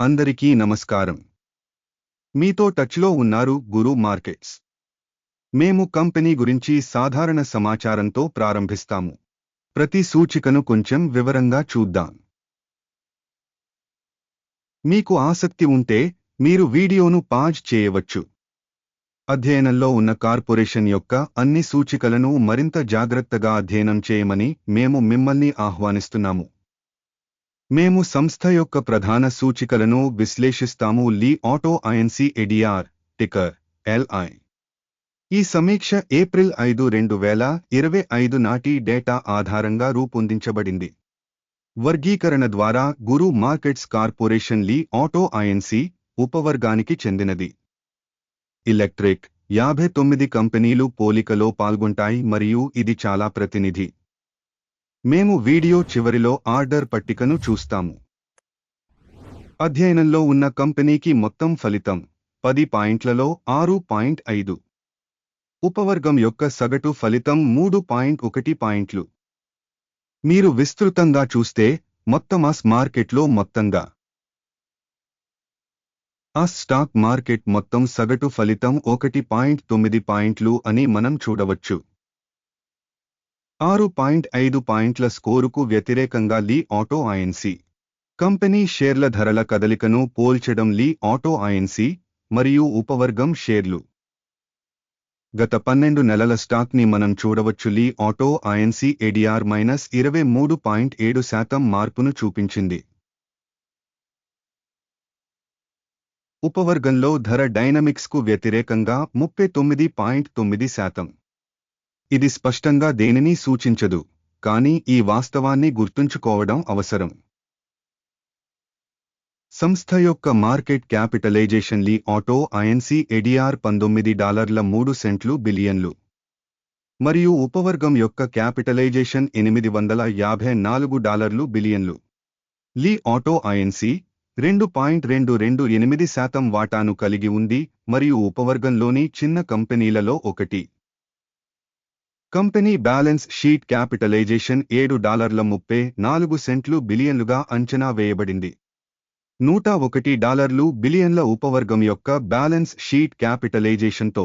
అందరికీ నమస్కారం. మీతో టచ్లో ఉన్నారు గురు మార్కెట్స్. మేము కంపెనీ గురించి సాధారణ సమాచారంతో ప్రారంభిస్తాము. ప్రతి సూచికను కొంచెం వివరంగా చూద్దాం. మీకు ఆసక్తి ఉంటే మీరు వీడియోను పాజ్ చేయవచ్చు. అధ్యయనంలో ఉన్న కార్పొరేషన్ యొక్క అన్ని సూచికలను మరింత జాగ్రత్తగా అధ్యయనం చేయమని మేము మిమ్మల్ని ఆహ్వానిస్తున్నాము. మేము సంస్థ యొక్క ప్రధాన సూచికలను విశ్లేషిస్తాము. Li Auto INC ADR ticker LI. ఈ సమీక్ష ఏప్రిల్ ఐదు రెండు వేల ఇరవై ఐదు నాటి డేటా ఆధారంగా రూపొందించబడింది. వర్గీకరణ ద్వారా guru markets corporation Li Auto INC ఉపవర్గానికి చెందినది. ఎలక్ట్రిక్ యాభై తొమ్మిది కంపెనీలు పోలికలో పాల్గొంటాయి మరియు ఇది చాలా ప్రతినిధి. మేము వీడియో చివరిలో ఆర్డర్ పట్టికను చూస్తాము. అధ్యయనంలో ఉన్న కంపెనీకి మొత్తం ఫలితం పది పాయింట్లలో ఆరు పాయింట్ ఐదు. ఉపవర్గం యొక్క సగటు ఫలితం మూడు పాయింట్ ఒకటి పాయింట్లు. మీరు విస్తృతంగా చూస్తే మొత్తం అస్ మార్కెట్లో మొత్తంగా. ఆ స్టాక్ మార్కెట్ మొత్తం సగటు ఫలితం ఒకటి పాయింట్ తొమ్మిది పాయింట్లు అని మనం చూడవచ్చు. ఆరు పాయింట్ ఐదు పాయింట్ల స్కోరుకు వ్యతిరేకంగా లీ ఆటో ఐఎన్సీ కంపెనీ షేర్ల ధరల కదలికను పోల్చడం లీ ఆటో ఐఎన్సీ మరియు ఉపవర్గం షేర్లు. గత పన్నెండు నెలల స్టాక్ని మనం చూడవచ్చు. Li Auto INC ADR minus ఇరవై మూడు పాయింట్ ఏడు శాతం మార్పును చూపించింది. ఉపవర్గంలో ధర డైనమిక్స్కు వ్యతిరేకంగా ముప్పై తొమ్మిది పాయింట్ తొమ్మిది శాతం. ఇది స్పష్టంగా దేనిని సూచించదు కానీ ఈ వాస్తవాన్ని గుర్తుంచుకోవడం అవసరం. సంస్థ యొక్క market capitalization Li Auto INC ADR పంతొమ్మిది డాలర్ల మూడు సెంట్లు బిలియన్లు. మరియు ఉపవర్గం యొక్క క్యాపిటలైజేషన్ ఎనిమిది వందల యాభై నాలుగు డాలర్లు బిలియన్లు. లీ ఆటో ఐఎన్సి రెండు పాయింట్ రెండు రెండు ఎనిమిది శాతం వాటాను కలిగి ఉంది మరియు ఉపవర్గంలోని చిన్న కంపెనీలలో ఒకటి. కంపెనీ బ్యాలెన్స్ షీట్ క్యాపిటలైజేషన్ ఏడు డాలర్ల ముప్పై నాలుగు సెంట్లు బిలియన్లుగా అంచనా వేయబడింది. నూట ఒకటి డాలర్లు బిలియన్ల ఉపవర్గం యొక్క బ్యాలెన్స్ షీట్ క్యాపిటలైజేషన్తో.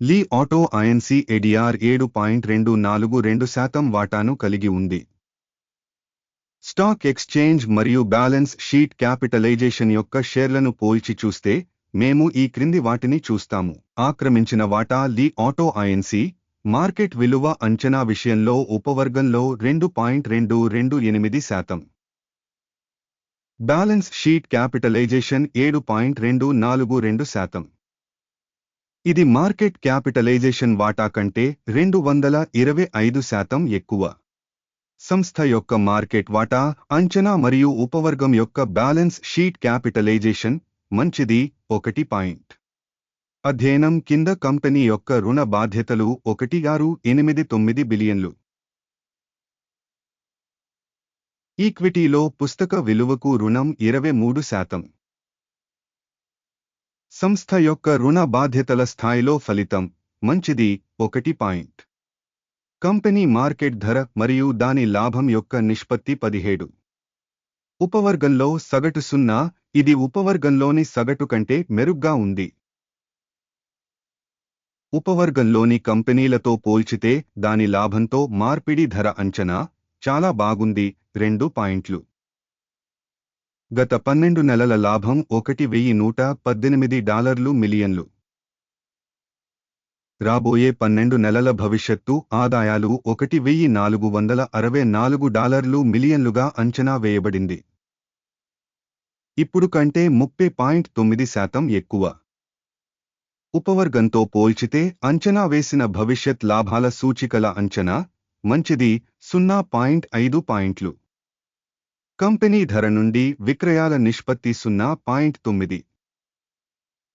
లీ ఆటో ఐఎన్సి ఎడిఆర్ ఏడు పాయింట్ రెండు నాలుగు రెండు శాతం వాటాను కలిగి ఉంది. స్టాక్ ఎక్స్చేంజ్ మరియు బ్యాలెన్స్ షీట్ క్యాపిటలైజేషన్ యొక్క షేర్లను పోల్చి చూస్తే మేము ఈ క్రింది వాటిని చూస్తాము. ఆక్రమించిన వాటా లీ ఆటో ఐఎన్సి మార్కెట్ విలువ అంచనా విషయంలో ఉపవర్గంలో రెండు పాయింట్ రెండు రెండు ఎనిమిది శాతం. బ్యాలెన్స్ షీట్ క్యాపిటలైజేషన్ ఏడు పాయింట్ రెండు నాలుగు రెండు శాతం. ఇది మార్కెట్ క్యాపిటలైజేషన్ వాటా కంటే రెండు వందల ఇరవై ఐదు శాతం ఎక్కువ. సంస్థ యొక్క మార్కెట్ వాటా అంచనా మరియు ఉపవర్గం యొక్క బ్యాలెన్స్ షీట్ క్యాపిటలైజేషన్ మంచిది ఒకటి పాయింట్. అధ్యయనం కింద కంపెనీ యొక్క రుణ బాధ్యతలు ఒకటి ఆరు ఎనిమిది తొమ్మిది బిలియన్లు. ఈక్విటీలో పుస్తక విలువకు రుణం ఇరవై మూడు శాతం. సంస్థ యొక్క రుణ బాధ్యతల స్థాయిలో ఫలితం మంచిది ఒకటి పాయింట్. కంపెనీ మార్కెట్ ధర మరియు దాని లాభం యొక్క నిష్పత్తి పదిహేడు. ఉపవర్గంలో సగటు సున్నా ఇది ఉపవర్గంలోని సగటు కంటే మెరుగ్గా ఉంది. ఉపవర్గంలోని కంపెనీలతో పోల్చితే దాని లాభంతో మార్పిడి ధర అంచనా చాలా బాగుంది రెండు పాయింట్లు. గత పన్నెండు నెలల లాభం ఒకటి వెయ్యి నూట పద్దెనిమిది డాలర్లు మిలియన్లు. రాబోయే పన్నెండు నెలల భవిష్యత్తు ఆదాయాలు ఒకటి వెయ్యి నాలుగు వందల అరవై నాలుగు డాలర్లు మిలియన్లుగా అంచనా వేయబడింది. ఇప్పుడు కంటే ముప్పై పాయింట్ తొమ్మిది శాతం ఎక్కువ. ఉపవర్గంతో పోల్చితే అంచనా వేసిన భవిష్యత్ లాభాల సూచికల అంచనా మంచిది సున్నా పాయింట్ ఐదు పాయింట్లు. కంపెనీ ధర నుండి విక్రయాల నిష్పత్తి సున్నా పాయింట్ తొమ్మిది.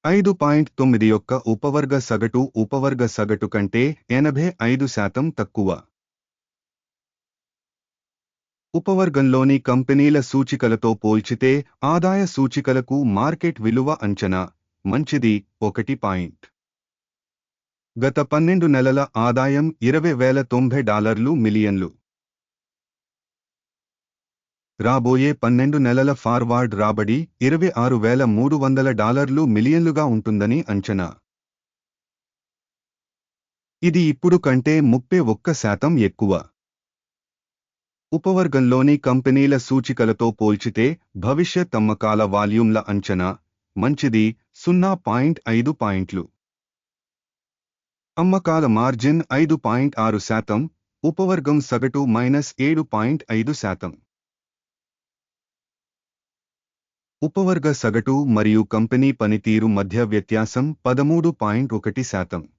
ఐదు పాయింట్ తొమ్మిది యొక్క ఉపవర్గ సగటు ఉపవర్గ సగటు కంటే ఎనభై ఐదు శాతం తక్కువ. ఉపవర్గంలోని కంపెనీల సూచికలతో పోల్చితే ఆదాయ సూచికలకు మార్కెట్ విలువ అంచనా మంచిది ఒకటి పాయింట్. గత పన్నెండు నెలల ఆదాయం ఇరవై వేల తొంభై డాలర్లు మిలియన్లు. రాబోయే పన్నెండు నెలల ఫార్వార్డ్ రాబడి ఇరవై ఆరు వేల మూడు వందల డాలర్లు మిలియన్లుగా ఉంటుందని అంచనా. ఇది ఇప్పుడు కంటే ముప్పై ఒక్క శాతం ఎక్కువ. ఉపవర్గంలోని కంపెనీల సూచికలతో పోల్చితే భవిష్యత్ అమ్మకాల వాల్యూమ్ల అంచనా మంచిది సున్నా పాయింట్ ఐదు పాయింట్లు. అమ్మకాల మార్జిన్ ఐదు పాయింట్ ఆరు శాతం ఉపవర్గం సగటు మైనస్ ఏడు పాయింట్ ఐదు శాతం. ఉపవర్గ సగటు మరియు కంపెనీ పనితీరు మధ్య వ్యత్యాసం పదమూడు పాయింట్ ఒకటి శాతం.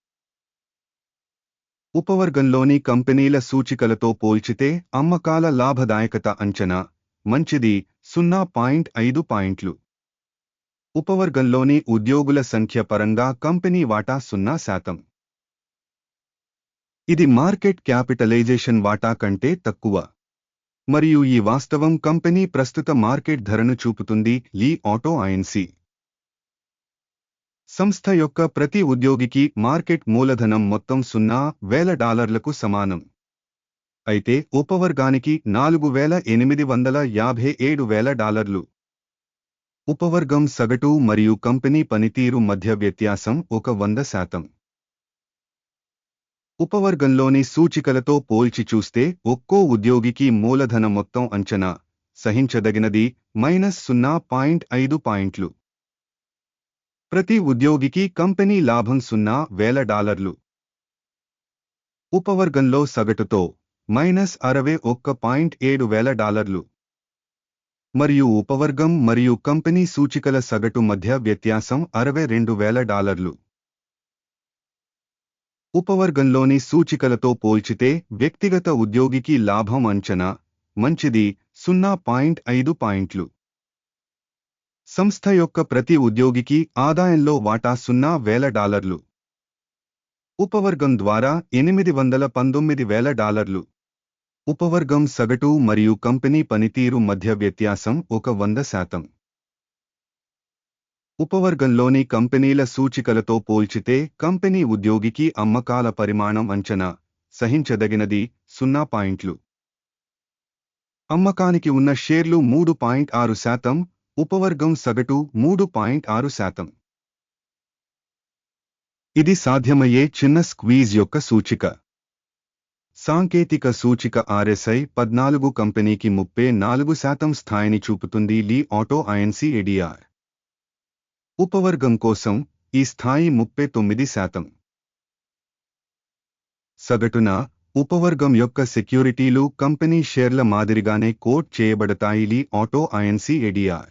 ఉపవర్గంలోని కంపెనీల సూచికలతో పోల్చితే అమ్మకాల లాభదాయకత అంచనా మంచిది సున్నా పాయింట్ ఐదు పాయింట్లు. ఉపవర్గంలోని ఉద్యోగుల సంఖ్య పరంగా కంపెనీ వాటా సున్నా శాతం. ఇది మార్కెట్ క్యాపిటలైజేషన్ వాటా కంటే తక్కువ. మరియు ఈ వాస్తవం కంపెనీ ప్రస్తుత మార్కెట్ ధరను చూపుతుంది లీ ఆటో ఐఎన్సీ సంస్థ యొక్క ప్రతి ఉద్యోగికి మార్కెట్ మూలధనం మొత్తం సున్నా వేల డాలర్లకు సమానం. అయితే ఉపవర్గానికి నాలుగు వేల ఎనిమిది వందల యాభై ఏడు వేల డాలర్లు. ఉపవర్గం సగటు మరియు కంపెనీ పనితీరు మధ్య వ్యత్యాసం ఒక వంద శాతం. ఉపవర్గంలోని సూచికలతో పోల్చి చూస్తే ఒక్కో ఉద్యోగికి మూలధన మొత్తం అంచనా సహించదగినది మైనస్ సున్నా పాయింట్ ఐదు పాయింట్లు. ప్రతి ఉద్యోగికి కంపెనీ లాభం సున్నా వేల డాలర్లు. ఉపవర్గంలో సగటుతో మైనస్ అరవై ఒక్క పాయింట్ ఏడు వేల డాలర్లు. మరియు ఉపవర్గం మరియు కంపెనీ సూచికల సగటు మధ్య వ్యత్యాసం అరవై రెండు వేల డాలర్లు. ఉపవర్గంలోని సూచికలతో పోల్చితే వ్యక్తిగత ఉద్యోగికి లాభం అంచనా మంచిది సున్నా పాయింట్ ఐదు పాయింట్లు. సంస్థ యొక్క ప్రతి ఉద్యోగికి ఆదాయంలో వాటా సున్నా వేల డాలర్లు. ఉపవర్గం ద్వారా ఎనిమిది వందల పంతొమ్మిది వేల డాలర్లు. ఉపవర్గం సగటు మరియు కంపెనీ పనితీరు మధ్య వ్యత్యాసం ఒక వంద శాతం. ఉపవర్గంలోని కంపెనీల సూచికలతో పోల్చితే కంపెనీ ఉద్యోగికి అమ్మకాల పరిమాణం అంచనా సహించదగినది సున్నా పాయింట్లు. అమ్మకానికి ఉన్న షేర్లు మూడు పాయింట్ ఆరు శాతం ఉపవర్గం సగటు మూడు పాయింట్ ఆరు శాతం. ఇది సాధ్యమయ్యే చిన్న స్క్వీజ్ యొక్క సూచిక. సాంకేతిక సూచిక ఆర్ఎస్ఐ పద్నాలుగు కంపెనీకి ముప్పై నాలుగు శాతం స్థాయిని చూపుతుంది లీ ఆటో ఐఎన్సీ ఎడిఆర్. ఉపవర్గం కోసం ఈ స్థాయి ముప్పై తొమ్మిది శాతం. సగటున ఉపవర్గం యొక్క సెక్యూరిటీలు కంపెనీ షేర్ల మాదిరిగానే కోట్ చేయబడతాయి Li auto INC ADR.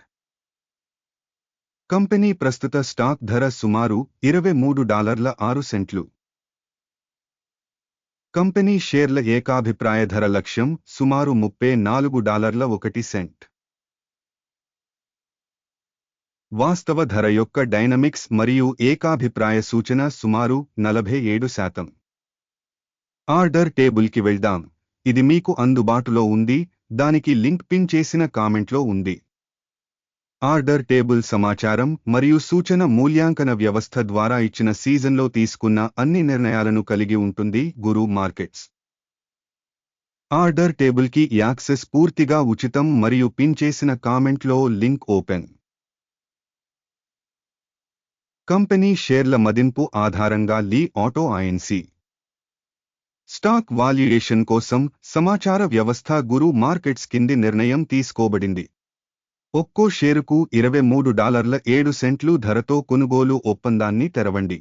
Company ప్రస్తుత స్టాక్ ధర సుమారు ఇరవై మూడు డాలర్ల ఆరు సెంట్లు. కంపెనీ షేర్ల ఏకాభిప్రాయ ధర లక్ష్యం సుమారు ముప్పై నాలుగు డాలర్ల ఒకటి సెంట్. వాస్తవ ధర యొక్క డైనమిక్స్ మరియు ఏకాభిప్రాయ సూచన సుమారు నలభై ఏడు శాతం. ఆర్డర్ టేబుల్కి వెళ్దాం. ఇది మీకు అందుబాటులో ఉంది. దానికి లింక్ పిన్ చేసిన కామెంట్లో ఉంది. ఆర్డర్ టేబుల్ సమాచారం మరియు సూచన మూల్యాంకన వ్యవస్థ ద్వారా ఇచ్చిన సీజన్లో తీసుకున్న అన్ని నిర్ణయాలను కలిగి ఉంటుంది గురు మార్కెట్స్. ఆర్డర్ టేబుల్కి యాక్సెస్ పూర్తిగా ఉచితం మరియు పిన్ చేసిన కామెంట్లో లింక్ ఓపెన్. కంపెనీ షేర్ల మదింపు ఆధారంగా Li auto INC stock valuation కోసం సమాచార వ్యవస్థ గురు మార్కెట్స్ కింది నిర్ణయం తీసుకోబడింది. ఒక్కో షేరుకు ఇరవై మూడు డాలర్ల ఏడు సెంట్లు ధరతో కొనుగోలు ఒప్పందాన్ని తెరవండి.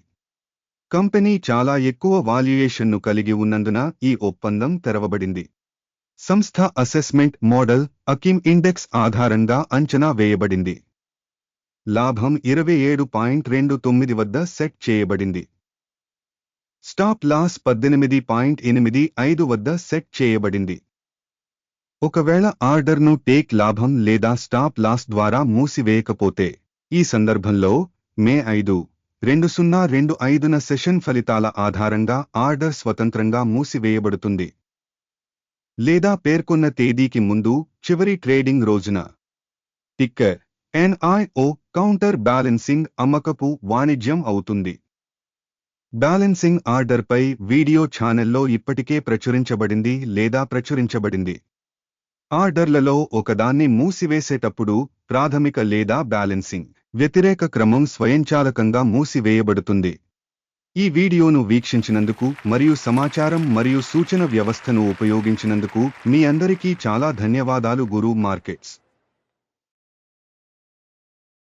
కంపెనీ చాలా ఎక్కువ వాల్యుయేషన్ను కలిగి ఉన్నందున ఈ ఒప్పందం తెరవబడింది. సంస్థ అసెస్మెంట్ మోడల్ అకిమ్ ఇండెక్స్ ఆధారంగా అంచనా వేయబడింది. లాభం ఇరవై ఏడు పాయింట్ రెండు తొమ్మిది వద్ద సెట్ చేయబడింది. స్టాప్ లాస్ పద్దెనిమిది పాయింట్ ఎనిమిది ఐదు వద్ద సెట్ చేయబడింది. ఒకవేళ ఆర్డర్ను టేక్ లాభం లేదా స్టాప్ లాస్ ద్వారా మూసివేయకపోతే ఈ సందర్భంలో మే ఐదు రెండు సున్నా రెండు ఐదున సెషన్ ఫలితాల ఆధారంగా ఆర్డర్ స్వతంత్రంగా మూసివేయబడుతుంది. లేదా పేర్కొన్న తేదీకి ముందు చివరి ట్రేడింగ్ రోజున. టిక్కర్ ఎన్ఐఓ కౌంటర్ బ్యాలెన్సింగ్ అమ్మకపు వాణిజ్యం అవుతుంది. బ్యాలెన్సింగ్ ఆర్డర్పై వీడియో ఛానెల్లో ఇప్పటికే ప్రచురించబడింది లేదా ప్రచురించబడింది. ఆర్డర్లలో ఒకదాన్ని మూసివేసేటప్పుడు ప్రాథమిక లేదా బ్యాలెన్సింగ్ వ్యతిరేక క్రమం స్వయంచాలకంగా మూసివేయబడుతుంది. ఈ వీడియోను వీక్షించినందుకు మరియు సమాచారం మరియు సూచన వ్యవస్థను ఉపయోగించినందుకు మీ అందరికీ చాలా ధన్యవాదాలు గురు మార్కెట్స్.